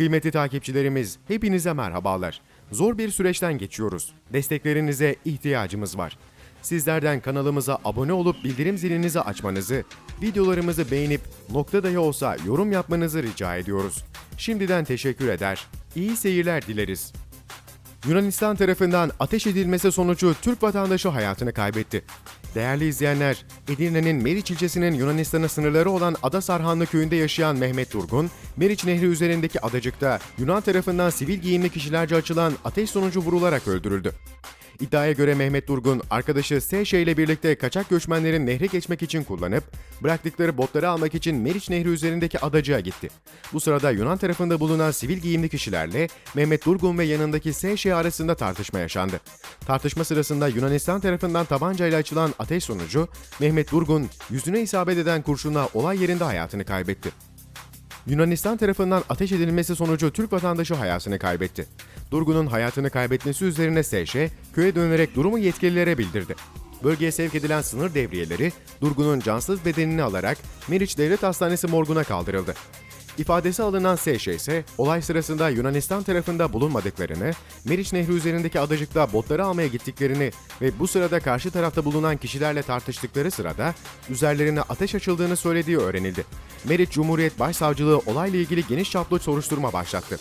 Kıymetli takipçilerimiz, hepinize merhabalar. Zor bir süreçten geçiyoruz. Desteklerinize ihtiyacımız var. Sizlerden kanalımıza abone olup bildirim zilinizi açmanızı, videolarımızı beğenip nokta dahi olsa yorum yapmanızı rica ediyoruz. Şimdiden teşekkür eder. İyi seyirler dileriz. Yunanistan tarafından ateş edilmesi sonucu Türk vatandaşı hayatını kaybetti. Değerli izleyenler, Edirne'nin Meriç ilçesinin Yunanistan'a sınırları olan Ada Sarhanlı köyünde yaşayan Mehmet Durgun, Meriç Nehri üzerindeki adacıkta Yunan tarafından sivil giyimli kişilerce açılan ateş sonucu vurularak öldürüldü. İddiaya göre Mehmet Durgun, arkadaşı S.Ş. ile birlikte kaçak göçmenlerin nehre geçmek için kullanıp, bıraktıkları botları almak için Meriç Nehri üzerindeki adacığa gitti. Bu sırada Yunan tarafında bulunan sivil giyimli kişilerle Mehmet Durgun ve yanındaki S.Ş. arasında tartışma yaşandı. Tartışma sırasında Yunanistan tarafından tabancayla açılan ateş sonucu, Mehmet Durgun yüzüne isabet eden kurşunla olay yerinde hayatını kaybetti. Yunanistan tarafından ateş edilmesi sonucu Türk vatandaşı hayatını kaybetti. Durgun'un hayatını kaybetmesi üzerine SŞ, köye dönerek durumu yetkililere bildirdi. Bölgeye sevk edilen sınır devriyeleri, Durgun'un cansız bedenini alarak Meriç Devlet Hastanesi morguna kaldırıldı. İfadesi alınan SŞ ise olay sırasında Yunanistan tarafında bulunmadıklarını, Meriç Nehri üzerindeki adacıkta botları almaya gittiklerini ve bu sırada karşı tarafta bulunan kişilerle tartıştıkları sırada üzerlerine ateş açıldığını söylediği öğrenildi. Meriç Cumhuriyet Başsavcılığı olayla ilgili geniş çaplı soruşturma başlattı.